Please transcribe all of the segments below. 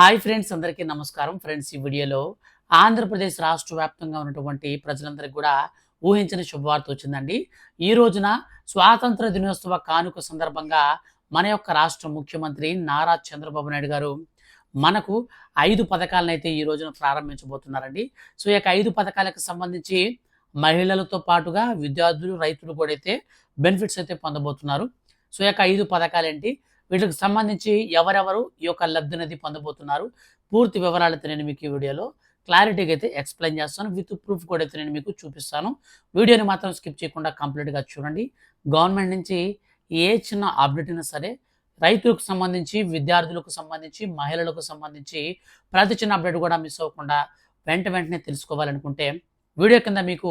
Hi friends అందరికీ నమస్కారం. Friends ఈ వీడియోలో ఆంధ్రప్రదేశ్ రాష్ట్ర వ్యాప్తంగా ఉన్నటువంటి ప్రజలందరికీ కూడా ఊహించిన శుభవార్త వచ్చిందండి. ఈ రోజున స్వాతంత్ర దినోత్సవ కానుక సందర్భంగా మన యొక్క రాష్ట్ర ముఖ్యమంత్రి నారా చంద్రబాబు నాయుడు గారు మనకు ఐదు పథకాలను అయితే ఈ రోజున ప్రారంభించబోతున్నారండి. సో ఈ యొక్క ఐదు పథకాలకు సంబంధించి మహిళలతో పాటుగా విద్యార్థులు రైతులు కూడా అయితే బెనిఫిట్స్ అయితే పొందబోతున్నారు. సో ఈ యొక్క ఐదు పథకాలు ఏంటి వీటికి సంబంధించి ఎవరెవరు ఈ యొక్క లబ్ధినది పొందబోతున్నారు పూర్తి వివరాలైతే నేను మీకు ఈ వీడియోలో క్లారిటీగా అయితే ఎక్స్ప్లెయిన్ చేస్తాను విత్ ప్రూఫ్ కూడా అయితే నేను మీకు చూపిస్తాను. వీడియోని మాత్రం స్కిప్ చేయకుండా కంప్లీట్గా చూడండి. గవర్నమెంట్ నుంచి ఏ చిన్న అప్డేట్ అయినా సరే రైతులకు సంబంధించి విద్యార్థులకు సంబంధించి మహిళలకు సంబంధించి ప్రతి చిన్న అప్డేట్ కూడా మిస్ అవ్వకుండా వెంట వెంటనే తెలుసుకోవాలనుకుంటే వీడియో కింద మీకు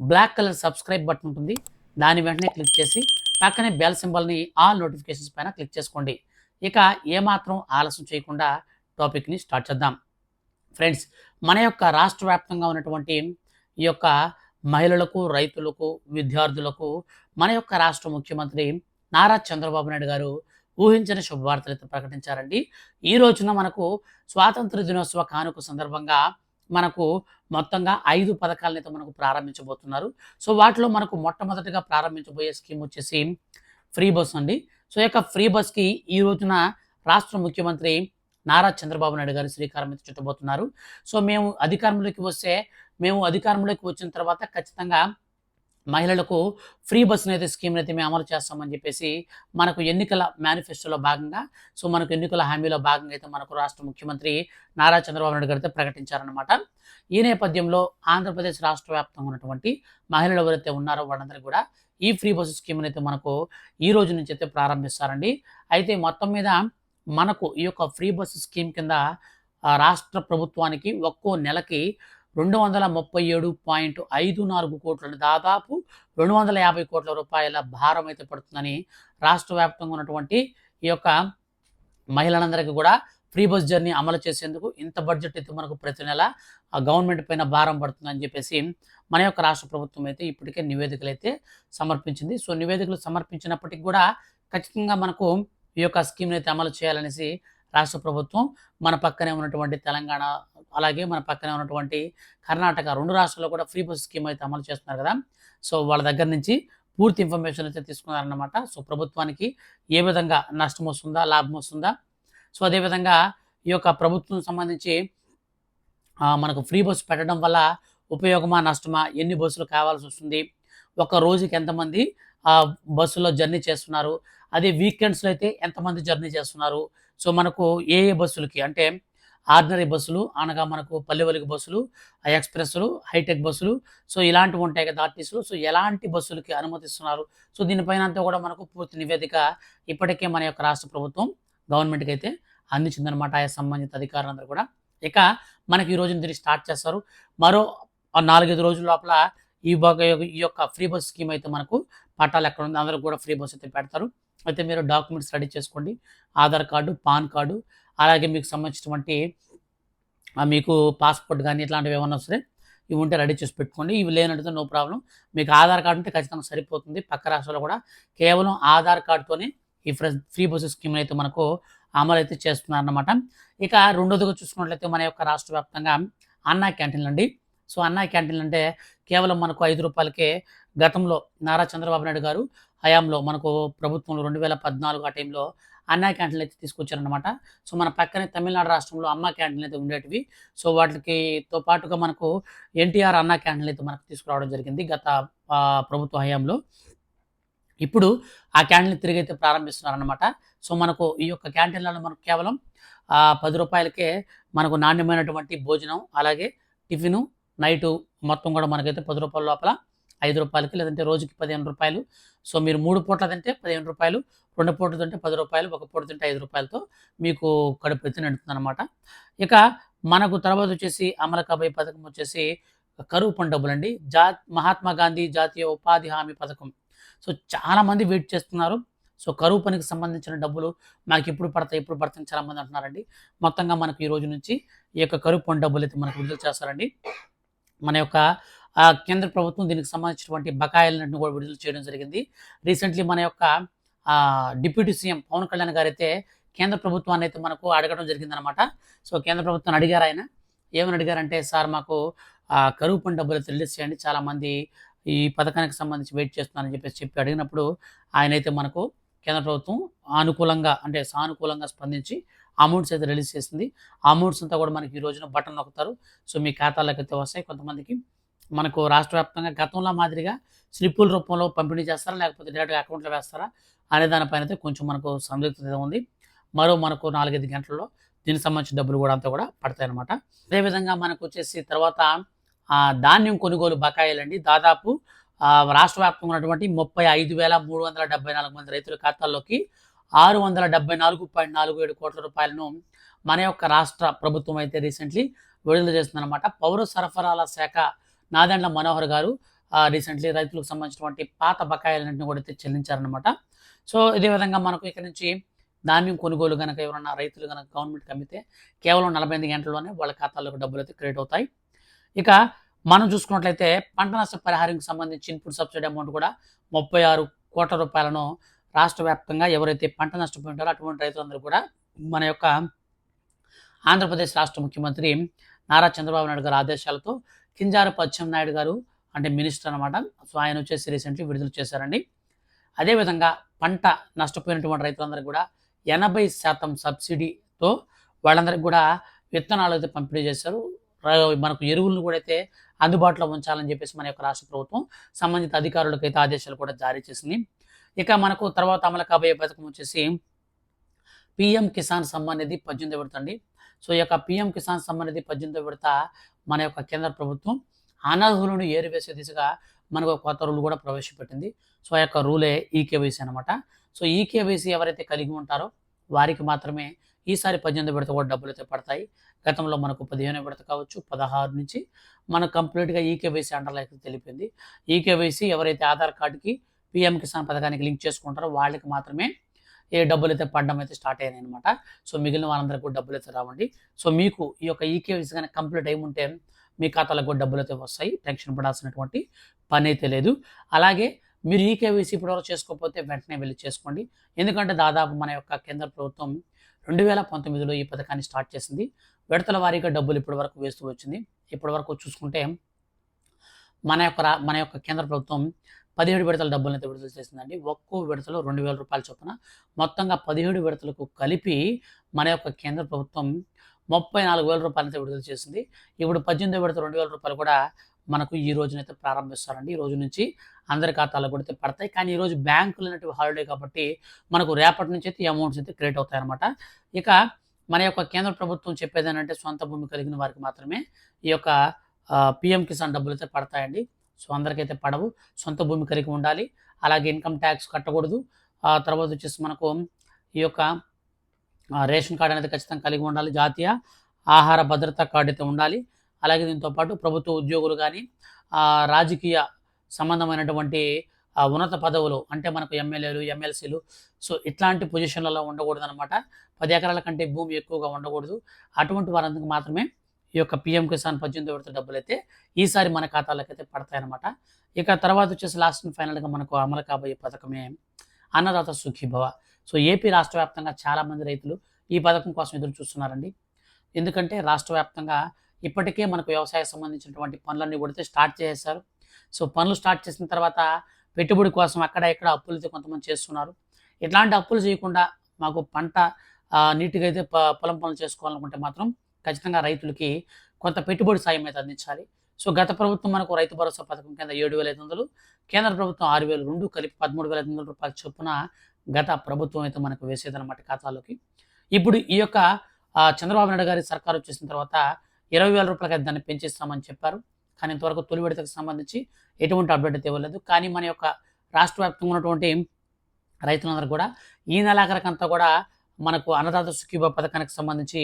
బ్లాక్ కలర్ సబ్స్క్రైబ్ బటన్ ఉంటుంది. దాని వెంటనే క్లిక్ చేసి పక్కనే బెల్ సింబల్ని ఆల్ నోటిఫికేషన్స్ పైన క్లిక్ చేసుకోండి. ఇక ఏమాత్రం ఆలస్యం చేయకుండా టాపిక్ని స్టార్ట్ చేద్దాం. ఫ్రెండ్స్ మన యొక్క రాష్ట్ర వ్యాప్తంగా ఉన్నటువంటి ఈ యొక్క మహిళలకు రైతులకు విద్యార్థులకు మన యొక్క రాష్ట్ర ముఖ్యమంత్రి నారా చంద్రబాబు నాయుడు గారు ఊహించని శుభవార్తలు అయితే ప్రకటించారండి. ఈ రోజున మనకు స్వాతంత్ర దినోత్సవ కానుక సందర్భంగా మనకు మొత్తంగా ఐదు పథకాలను అయితే మనకు ప్రారంభించబోతున్నారు. సో వాటిలో మనకు మొట్టమొదటిగా ప్రారంభించబోయే స్కీమ్ వచ్చేసి ఫ్రీ బస్ అండి. సో ఈ యొక్క ఫ్రీ బస్కి ఈ రోజున రాష్ట్ర ముఖ్యమంత్రి నారా చంద్రబాబు నాయుడు గారు శ్రీకారం అయితే చుట్టబోతున్నారు. సో మేము అధికారంలోకి వస్తే మేము అధికారంలోకి వచ్చిన తర్వాత ఖచ్చితంగా మహిళలకు ఫ్రీ బస్సును అయితే స్కీమ్ని అయితే మేము అమలు చేస్తామని చెప్పేసి మనకు ఎన్నికల మేనిఫెస్టోలో భాగంగా సో మనకు ఎన్నికల హామీలో భాగంగా అయితే మనకు రాష్ట్ర ముఖ్యమంత్రి నారా చంద్రబాబు నాయుడు గారు అయితే ప్రకటించారనమాట ఈ నేపథ్యంలో ఆంధ్రప్రదేశ్ రాష్ట్ర వ్యాప్తంగా ఉన్నటువంటి మహిళలు ఎవరైతే ఉన్నారో వాళ్ళందరికీ కూడా ఈ ఫ్రీ బస్సు స్కీమ్ని అయితే మనకు ఈ రోజు నుంచి అయితే ప్రారంభిస్తారండి. అయితే మొత్తం మీద మనకు ఈ యొక్క ఫ్రీ బస్సు స్కీమ్ కింద రాష్ట్ర ప్రభుత్వానికి ఒక్కో నెలకి రెండు వందల ముప్పై ఏడు పాయింట్ ఐదు నాలుగు కోట్ల దాదాపు రెండు వందల యాభై కోట్ల రూపాయల భారం అయితే పడుతుందని రాష్ట్ర వ్యాప్తంగా ఉన్నటువంటి ఈ యొక్క మహిళలందరికీ కూడా ఫ్రీ బస్ జర్నీ అమలు చేసేందుకు ఇంత బడ్జెట్ అయితే మనకు ప్రతి నెల ఆ గవర్నమెంట్ పైన భారం పడుతుందని చెప్పేసి మన యొక్క రాష్ట్ర ప్రభుత్వం అయితే ఇప్పటికే నివేదికలు అయితే సమర్పించింది. సో నివేదికలు సమర్పించినప్పటికీ కూడా ఖచ్చితంగా మనకు ఈ యొక్క స్కీమ్ని అయితే అమలు చేయాలనేసి రాష్ట్ర ప్రభుత్వం మన పక్కనే ఉన్నటువంటి తెలంగాణ అలాగే మన పక్కనే ఉన్నటువంటి కర్ణాటక రెండు రాష్ట్రాల్లో కూడా ఫ్రీ బస్ స్కీమ్ అయితే అమలు చేస్తున్నారు కదా. సో వాళ్ళ దగ్గర నుంచి పూర్తి ఇన్ఫర్మేషన్ అయితే తీసుకున్నారన్నమాట. సో ప్రభుత్వానికి ఏ విధంగా నష్టం వస్తుందా లాభం వస్తుందా? సో అదేవిధంగా ఈ యొక్క ప్రభుత్వం సంబంధించి మనకు ఫ్రీ బస్సు పెట్టడం వల్ల ఉపయోగమా నష్టమా ఎన్ని బస్సులు కావాల్సి వస్తుంది? ఒక రోజుకి ఎంతమంది ఆ బస్సులో జర్నీ చేస్తున్నారు? అదే వీకెండ్స్లో అయితే ఎంతమంది జర్నీ చేస్తున్నారు? సో మనకు ఏ ఏ బస్సులకి? అంటే ఆర్డినరీ బస్సులు అనగా మనకు పల్లెవలికి బస్సులు ఎక్స్ప్రెస్లు హైటెక్ బస్సులు సో ఇలాంటివి ఉంటాయి కదా ఆర్టీసీలు సో ఎలాంటి బస్సులకి అనుమతిస్తున్నారు? సో దీనిపైన అంతా కూడా మనకు పూర్తి నివేదిక ఇప్పటికే మన యొక్క రాష్ట్ర ప్రభుత్వం గవర్నమెంట్కి అయితే అందించిందనమాట ఆయా సంబంధిత అధికారులందరూ కూడా. ఇక మనకి ఈ రోజు తిరిగి స్టార్ట్ చేస్తారు. మరో నాలుగైదు రోజుల లోపల ఈ ఈ యొక్క ఫ్రీ బస్ స్కీమ్ అయితే మనకు పట్టాలు ఎక్కడ ఉంది అందరూ కూడా ఫ్రీ బస్ అయితే పెడతారు. అయితే మీరు డాక్యుమెంట్స్ రెడీ చేసుకోండి. ఆధార్ కార్డు పాన్ కార్డు అలాగే మీకు సంబంధించినటువంటి మీకు పాస్పోర్ట్ కానీ ఇట్లాంటివి ఏమన్నా సరే ఇవి ఉంటే రెడీ చేసి పెట్టుకోండి. ఇవి లేనట్టుగా నో ప్రాబ్లం. మీకు ఆధార్ కార్డు ఉంటే ఖచ్చితంగా సరిపోతుంది. పక్క రాష్ట్రాల్లో కూడా కేవలం ఆధార్ కార్డుతోనే ఈ ఫ్రీ ఫ్రీ బస్ స్కీమ్ అయితే మనకు అమలు అయితే చేస్తున్నారన్నమాట. ఇక రెండోదిగా చూసుకున్నట్లయితే మన యొక్క రాష్ట్ర వ్యాప్తంగా అన్నా క్యాంటీన్లు అండి. సో అన్నా క్యాంటీన్లు అంటే కేవలం మనకు ఐదు రూపాయలకే గతంలో నారా చంద్రబాబు నాయుడు గారు హయాంలో మనకు ప్రభుత్వంలో రెండు వేల పద్నాలుగు ఆ టైంలో అన్నా క్యాంటీన్లు అయితే తీసుకొచ్చారనమాట సో మన పక్కనే తమిళనాడు రాష్ట్రంలో అమ్మ క్యాంటీన్లు అయితే ఉండేటివి. సో వాటికితో పాటుగా మనకు ఎన్టీఆర్ అన్నా క్యాంటీన్లు అయితే మనకు తీసుకురావడం జరిగింది గత ప్రభుత్వ హయాంలో. ఇప్పుడు ఆ క్యాంటీన్ తిరిగి అయితే ప్రారంభిస్తున్నారనమాట సో మనకు ఈ యొక్క క్యాంటీన్లలో మనకు కేవలం పది రూపాయలకే మనకు నాణ్యమైనటువంటి భోజనం అలాగే టిఫిను నైటు మొత్తం కూడా మనకైతే పది రూపాయల లోపల ఐదు రూపాయలకి లేదంటే రోజుకి పదిహేను రూపాయలు. సో మీరు మూడు పూట్ల తింటే పదిహేను రూపాయలు రెండు పూటలు తింటే పది రూపాయలు ఒక పూట తింటే ఐదు రూపాయలతో మీకు కడుపు ఎత్తి నడుతుంది అనమాట ఇక మనకు తర్వాత వచ్చేసి అమలకాబాయి పథకం వచ్చేసి కరువు పని డబ్బులు అండి జా మహాత్మా గాంధీ జాతీయ ఉపాధి హామీ పథకం. సో చాలామంది వెయిట్ చేస్తున్నారు. సో కరువు పనికి సంబంధించిన డబ్బులు మాకు ఎప్పుడు పడతాయి ఎప్పుడు పడతాయి చాలామంది అంటున్నారండి. మొత్తంగా మనకు ఈ రోజు నుంచి ఈ యొక్క కరువు పని డబ్బులు అయితే మనకు విడుదల చేస్తారండి. మన యొక్క కేంద్ర ప్రభుత్వం దీనికి సంబంధించినటువంటి బకాయిలను కూడా విడుదల చేయడం జరిగింది. రీసెంట్లీ మన యొక్క డిప్యూటీ సీఎం పవన్ కళ్యాణ్ గారు అయితే కేంద్ర ప్రభుత్వాన్ని అయితే మనకు అడగడం జరిగిందనమాట సో కేంద్ర ప్రభుత్వాన్ని అడిగారు ఆయన. ఏమని అడిగారంటే సార్ మాకు కరువు పని డబ్బులు అయితే రిలీజ్ చేయండి. చాలామంది ఈ పథకానికి సంబంధించి వెయిట్ చేస్తున్నారని చెప్పేసి చెప్పి అడిగినప్పుడు ఆయన అయితే మనకు కేంద్ర ప్రభుత్వం అనుకూలంగా అంటే సానుకూలంగా స్పందించి అమౌంట్స్ అయితే రిలీజ్ చేసింది. ఆ అమౌంట్స్ అంతా కూడా మనకి ఈ రోజున బటన్ నొక్కుతారు. సో మీ ఖాతాలోకి అయితే వస్తాయి. కొంతమందికి మనకు రాష్ట్ర వ్యాప్తంగా గతంలో మాదిరిగా స్లిప్పుల రూపంలో పంపిణీ చేస్తారా? లేకపోతే డైరెక్ట్గా అకౌంట్లో వేస్తారా? అనే దానిపైన అయితే కొంచెం మనకు సందిగ్ధత ఉంది. మరో మనకు నాలుగైదు గంటల్లో దీనికి సంబంధించిన డబ్బులు కూడా అంతా కూడా పడతాయి అనమాట అదేవిధంగా మనకు వచ్చేసి తర్వాత ధాన్యం కొనుగోలు బకాయిలండి. దాదాపు రాష్ట్ర వ్యాప్తంగా ఉన్నటువంటి ముప్పై ఐదు వేల మూడు వందల డెబ్బై నాలుగు మంది రైతుల ఖాతాల్లోకి ఆరు వందల డెబ్బై నాలుగు పాయింట్ నాలుగు ఏడు కోట్ల రూపాయలను మన యొక్క రాష్ట్ర ప్రభుత్వం అయితే రీసెంట్లీ విడుదల చేస్తుందన్నమాట పౌర సరఫరాల శాఖ నాదెండ్ల మనోహర్ గారు రీసెంట్లీ రైతులకు సంబంధించినటువంటి పాత బకాయిలన్నింటినీ కూడా అయితే చెల్లించారనమాట సో ఇదే విధంగా మనకు ఇక్కడ నుంచి ధాన్యం కొనుగోలు కనుక ఎవరన్నా రైతులు కనుక గవర్నమెంట్కి అమ్మితే కేవలం నలభై ఎనిమిది గంటల్లోనే వాళ్ళ ఖాతాల్లోకి డబ్బులు అయితే క్రెడిట్ అవుతాయి. ఇక మనం చూసుకున్నట్లయితే పంట నష్ట పరిహారంకి సంబంధించి ఇన్పుట్ సబ్సిడీ అమౌంట్ కూడా ముప్పై ఆరు కోట్ల రూపాయలను రాష్ట్ర వ్యాప్తంగా ఎవరైతే పంట నష్టపోయింటారో అటువంటి రైతులందరూ కూడా మన యొక్క ఆంధ్రప్రదేశ్ రాష్ట్ర ముఖ్యమంత్రి నారా చంద్రబాబు నాయుడు గారి ఆదేశాలతో కింజారపు నాయుడు గారు అంటే మినిస్టర్ అనమాట సో ఆయన వచ్చేసి రీసెంట్లీ విడుదల చేశారండి. అదేవిధంగా పంట నష్టపోయినటువంటి రైతులందరికీ కూడా ఎనభై శాతం సబ్సిడీతో వాళ్ళందరికీ కూడా విత్తనాలు అయితే పంపిణీ చేశారు. మనకు ఎరువులను కూడా అయితే అందుబాటులో ఉంచాలని చెప్పేసి మన యొక్క రాష్ట్ర ప్రభుత్వం సంబంధిత అధికారులకు అయితే ఆదేశాలు కూడా జారీ చేసింది. ఇక మనకు తర్వాత అమలు కాబోయే పథకం వచ్చేసి పిఎం కిసాన్ సమ్మాన్ నిధి పద్దెనిమిది విడత సో ఈ యొక్క పిఎం కిసాన్ సమ్మాన్ నిధి పద్దెనిమిది విడత మన యొక్క కేంద్ర ప్రభుత్వం అనర్హులను ఏరివేసే దిశగా మనకు కొత్త రూల్ కూడా ప్రవేశపెట్టింది. సో ఆ యొక్క రూలే ఈకేవైసీ అనమాట సో ఈకేవైసీ ఎవరైతే కలిగి ఉంటారో వారికి మాత్రమే ఈసారి పద్దెనిమిది విడత కూడా డబ్బులు అయితే పడతాయి. గతంలో మనకు పదిహేను విడత కావచ్చు పదహారు నుంచి మనకు కంప్లీట్గా ఈకేవైసీ అండర్లైక్ తెలిపింది. ఈకేవైసీ ఎవరైతే ఆధార్ కార్డుకి పిఎం కిసాన్ పథకానికి లింక్ చేసుకుంటారో వాళ్ళకి మాత్రమే ఏ డబ్బులు అయితే పడడం అయితే స్టార్ట్ అయ్యాయి అనమాట సో మిగిలిన వారందరికీ కూడా డబ్బులు అయితే రావండి. సో మీకు ఈ యొక్క ఈకేవీసీ కానీ కంప్లీట్ అయి ఉంటే మీ ఖాతాలకు కూడా డబ్బులు అయితే వస్తాయి. టెన్షన్ పడాల్సినటువంటి పని అయితే లేదు. అలాగే మీరు ఈకేవీసీ ఇప్పటివరకు చేసుకోకపోతే వెంటనే వెళ్ళి చేసుకోండి. ఎందుకంటే దాదాపు మన యొక్క కేంద్ర ప్రభుత్వం రెండు వేల పంతొమ్మిదిలో ఈ పథకాన్ని స్టార్ట్ చేసింది. విడతల వారీగా డబ్బులు ఇప్పటి వరకు వేస్తూ వచ్చింది. ఇప్పటి వరకు చూసుకుంటే మన యొక్క రా- మన యొక్క కేంద్ర ప్రభుత్వం పదిహేడు విడతల డబ్బులను అయితే విడుదల చేసిందండి. ఒక్కో విడతలో రెండు వేల రూపాయల చొప్పున మొత్తంగా పదిహేడు విడతలకు కలిపి మన యొక్క కేంద్ర ప్రభుత్వం ముప్పై నాలుగు వేల రూపాయలైతే విడుదల చేసింది. ఇప్పుడు పద్దెనిమిది విడత రెండు వేల రూపాయలు కూడా మనకు ఈ రోజునైతే ప్రారంభిస్తారండి. ఈ రోజు నుంచి అందరి ఖాతాలో కూడా అయితే పడతాయి. కానీ ఈరోజు బ్యాంకులు అనేటివి హాలిడే కాబట్టి మనకు రేపటి నుంచి అయితే అమౌంట్స్ అయితే క్రియేట్ అవుతాయి అనమాట ఇక మన యొక్క కేంద్ర ప్రభుత్వం చెప్పేది ఏంటంటే సొంత భూమి కలిగిన వారికి మాత్రమే ఈ యొక్క పిఎం కిసాన్ డబ్బులు అయితే పడతాయండి. సో అందరికైతే పడవు. సొంత భూమి కలిగి ఉండాలి. అలాగే ఇన్కమ్ ట్యాక్స్ కట్టకూడదు. ఆ తర్వాత వచ్చేసి మనకు ఈ యొక్క రేషన్ కార్డు అనేది ఖచ్చితంగా కలిగి ఉండాలి జాతీయ. ఆహార భద్రతా కార్డు అయితే ఉండాలి. అలాగే దీంతో పాటు ప్రభుత్వ ఉద్యోగులు కానీ రాజకీయ సంబంధమైనటువంటి ఉన్నత పదవులు అంటే మనకు ఎమ్మెల్యేలు ఎమ్మెల్సీలు సో ఇట్లాంటి పొజిషన్లలో ఉండకూడదు అనమాట పది ఎకరాల కంటే భూమి ఎక్కువగా ఉండకూడదు. అటువంటి వారందరికి మాత్రమే ఈ యొక్క పిఎం కిసాన్ పద్దెనిమిది విడత డబ్బులు అయితే ఈసారి మన ఖాతాలకు అయితే పడతాయన్నమాట. ఇక తర్వాత వచ్చేసి లాస్ట్ అండ్ ఫైనల్గా మనకు అమలు కాబోయే పథకమే అన్నదాత సుఖీభవ. సో ఏపీ రాష్ట్ర వ్యాప్తంగా చాలామంది రైతులు ఈ పథకం కోసం ఎదురు చూస్తున్నారండి. ఎందుకంటే రాష్ట్ర వ్యాప్తంగా ఇప్పటికే మనకు వ్యవసాయ సంబంధించినటువంటి పనులన్నీ కూడా స్టార్ట్ చేసేసారు సో పనులు స్టార్ట్ చేసిన తర్వాత పెట్టుబడి కోసం అక్కడ ఇక్కడ అప్పులు అయితే కొంతమంది చేస్తున్నారు. ఇట్లాంటి అప్పులు చేయకుండా మాకు పంట నీట్గా అయితే ప- పొలం పనులు చేసుకోవాలనుకుంటే మాత్రం ఖచ్చితంగా రైతులకి కొంత పెట్టుబడి సాయం అయితే అందించాలి. సో గత ప్రభుత్వం మనకు రైతు భరోసా పథకం కింద ఏడు వేల ఐదు వందలు కేంద్ర ప్రభుత్వం ఆరు వేలు రెండు కలిపి పదమూడు వేల ఐదు వందల రూపాయల చొప్పున గత ప్రభుత్వం అయితే మనకు వేసేదన్నమాట ఖాతాలోకి. ఇప్పుడు ఈ యొక్క చంద్రబాబు నాయుడు గారి సర్కారు వచ్చేసిన తర్వాత ఇరవై వేల రూపాయలకి దాన్ని పెంచిస్తామని చెప్పారు. కానీ ఇంతవరకు తొలి విడతకు సంబంధించి ఎటువంటి అప్డేట్ అయితే ఇవ్వలేదు. కానీ మన యొక్క రాష్ట్ర వ్యాప్తంగా ఉన్నటువంటి రైతులందరూ కూడా ఈ నెలాఖరికంతా కూడా మనకు అన్నదాత సుఖీభ పథకానికి సంబంధించి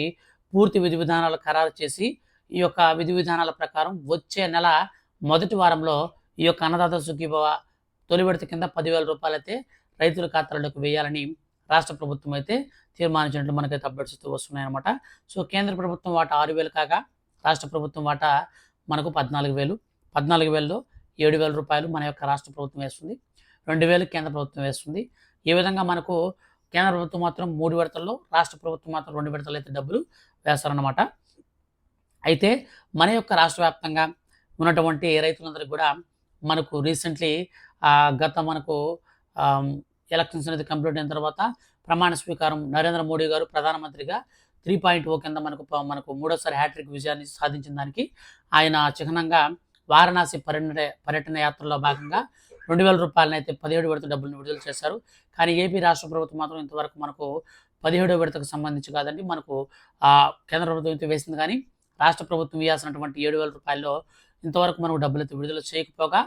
పూర్తి విధి విధానాలు ఖరారు చేసి ఈ యొక్క విధి విధానాల ప్రకారం వచ్చే నెల మొదటి వారంలో ఈ యొక్క అన్నదాత సుఖీభవ తొలి విడత కింద పదివేల రూపాయలు అయితే రైతుల ఖాతాలకు వేయాలని రాష్ట్ర ప్రభుత్వం అయితే తీర్మానించినట్లు మనకైతే అప్డేట్స్ వస్తున్నాయన్నమాట. సో కేంద్ర ప్రభుత్వం వాటా ఆరు వేలు కాగా రాష్ట్ర ప్రభుత్వం వాటా మనకు పద్నాలుగు వేలు. పద్నాలుగు వేలలో ఏడు వేల రూపాయలు మన యొక్క రాష్ట్ర ప్రభుత్వం వేస్తుంది. రెండు వేలు కేంద్ర ప్రభుత్వం వేస్తుంది. ఈ విధంగా మనకు కేంద్ర ప్రభుత్వం మాత్రం మూడు విడతల్లో రాష్ట్ర ప్రభుత్వం మాత్రం రెండు విడతలు అయితే డబ్బులు వేస్తారన్నమాట. అయితే మన యొక్క రాష్ట్ర వ్యాప్తంగా ఉన్నటువంటి రైతులందరికీ కూడా మనకు రీసెంట్లీ గత మనకు ఎలక్షన్స్ అనేది కంప్లీట్ అయిన తర్వాత ప్రమాణ స్వీకారం నరేంద్ర మోడీ గారు ప్రధానమంత్రిగా త్రీ పాయింట్ ఓ కింద మనకు మనకు మూడోసారి హ్యాట్రిక్ విజయాన్ని సాధించిన దానికి ఆయన చిహ్నంగా వారణాసి పర్యటన పర్యటన యాత్రలో భాగంగా రెండు వేల రూపాయలను అయితే పదిహేడు విడత డబ్బులను విడుదల చేశారు. కానీ ఏపీ రాష్ట్ర ప్రభుత్వం మాత్రం ఇంతవరకు మనకు పదిహేడో విడతకు సంబంధించి కాదండి మనకు ఆ, కేంద్ర ప్రభుత్వం అయితే వేసింది. కానీ రాష్ట్ర ప్రభుత్వం వేయాల్సినటువంటి ఏడు వేల రూపాయల్లో ఇంతవరకు మనకు డబ్బులు అయితే విడుదల చేయకపోగా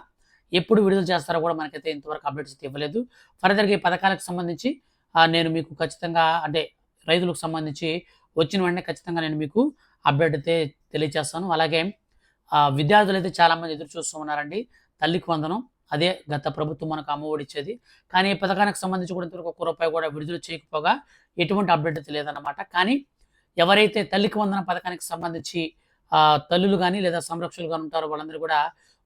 ఎప్పుడు విడుదల చేస్తారో కూడా మనకైతే ఇంతవరకు అప్డేట్స్ అయితే ఇవ్వలేదు. ఫర్దర్గా ఈ పథకాలకు సంబంధించి నేను మీకు ఖచ్చితంగా అంటే రైతులకు సంబంధించి వచ్చిన వెంటనే ఖచ్చితంగా నేను మీకు అప్డేట్ అయితే తెలియజేస్తాను అలాగే విద్యార్థులు అయితే చాలామంది ఎదురు చూస్తూ ఉన్నారండి. తల్లికి వందనం అదే గత ప్రభుత్వం మనకు అమ్మఒడి ఇచ్చేది కానీ ఈ పథకానికి సంబంధించి కూడా ఇంతవరకు ఒక్క రూపాయి కూడా విడుదల చేయకపోగా ఎటువంటి అప్డేట్ అయితే లేదన్నమాట. కానీ ఎవరైతే తల్లికి వందన పథకానికి సంబంధించి తల్లులు కానీ లేదా సంరక్షకులు కానీ ఉంటారో వాళ్ళందరూ కూడా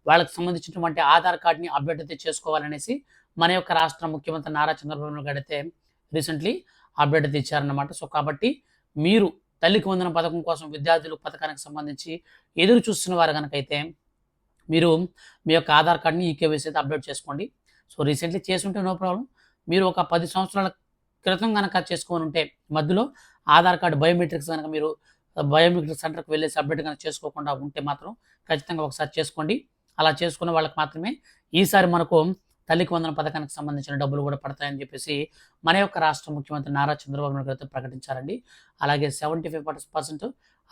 వాళ్ళకి సంబంధించినటువంటి ఆధార్ కార్డ్ని అప్డేట్ అయితే చేసుకోవాలనేసి మన యొక్క రాష్ట్ర ముఖ్యమంత్రి నారా చంద్రబాబు నాయుడు అయితే రీసెంట్లీ అప్డేట్ అయితే ఇచ్చారన్నమాట. సో కాబట్టి మీరు తల్లికి వందన పథకం కోసం విద్యార్థులు పథకానికి సంబంధించి ఎదురు చూస్తున్న వారు కనుకైతే మీరు మీ యొక్క ఆధార్ కార్డ్ని ఈకేవైసీ అయితే అప్డేట్ చేసుకోండి. సో రీసెంట్లీ చేసుంటే నో ప్రాబ్లం. మీరు ఒక పది సంవత్సరాల క్రితం కనుక చేసుకొని ఉంటే మధ్యలో ఆధార్ కార్డు బయోమెట్రిక్స్ కనుక మీరు బయోమెట్రిక్ సెంటర్కి వెళ్ళేసి అప్డేట్ కనుక చేసుకోకుండా ఉంటే మాత్రం ఖచ్చితంగా ఒకసారి చేసుకోండి. అలా చేసుకున్న వాళ్ళకి మాత్రమే ఈసారి మనకు తల్లికి వందన పథకానికి సంబంధించిన డబ్బులు కూడా పడతాయని చెప్పేసి మన యొక్క రాష్ట్ర ముఖ్యమంత్రి నారా చంద్రబాబు నాయుడు గారు ప్రకటించారండి. అలాగే సెవెంటీ ఫైవ్ పర్సెంట్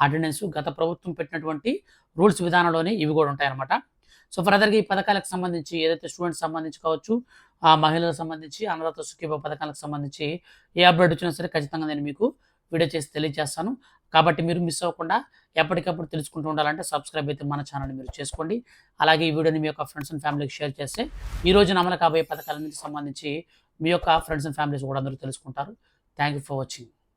అటెండెన్స్ గత ప్రభుత్వం పెట్టినటువంటి రూల్స్ విధానంలోనే ఇవి కూడా ఉంటాయన్నమాట. సో ఫర్దర్గా ఈ పథకాలకు సంబంధించి ఏదైతే స్టూడెంట్స్ సంబంధించి కావచ్చు ఆ మహిళలకు సంబంధించి అన్నదాత సుఖీభ పథకాలకు సంబంధించి ఏ అప్డేట్ వచ్చినా సరే ఖచ్చితంగా నేను మీకు వీడియో చేసి తెలియజేస్తాను. కాబట్టి మీరు మిస్ అవ్వకుండా ఎప్పటికప్పుడు తెలుసుకుంటూ ఉండాలంటే సబ్స్క్రైబ్ అయితే మన ఛానల్ మీరు చేసుకోండి. అలాగే ఈ వీడియోని మీ యొక్క ఫ్రెండ్స్ అండ్ ఫ్యామిలీకి షేర్ చేస్తే ఈ రోజు అమలు కాబోయే పథకాలన్నిటికి సంబంధించి మీ యొక్క ఫ్రెండ్స్ అండ్ ఫ్యామిలీస్ కూడా అందరూ తెలుసుకుంటారు. Thank you for watching.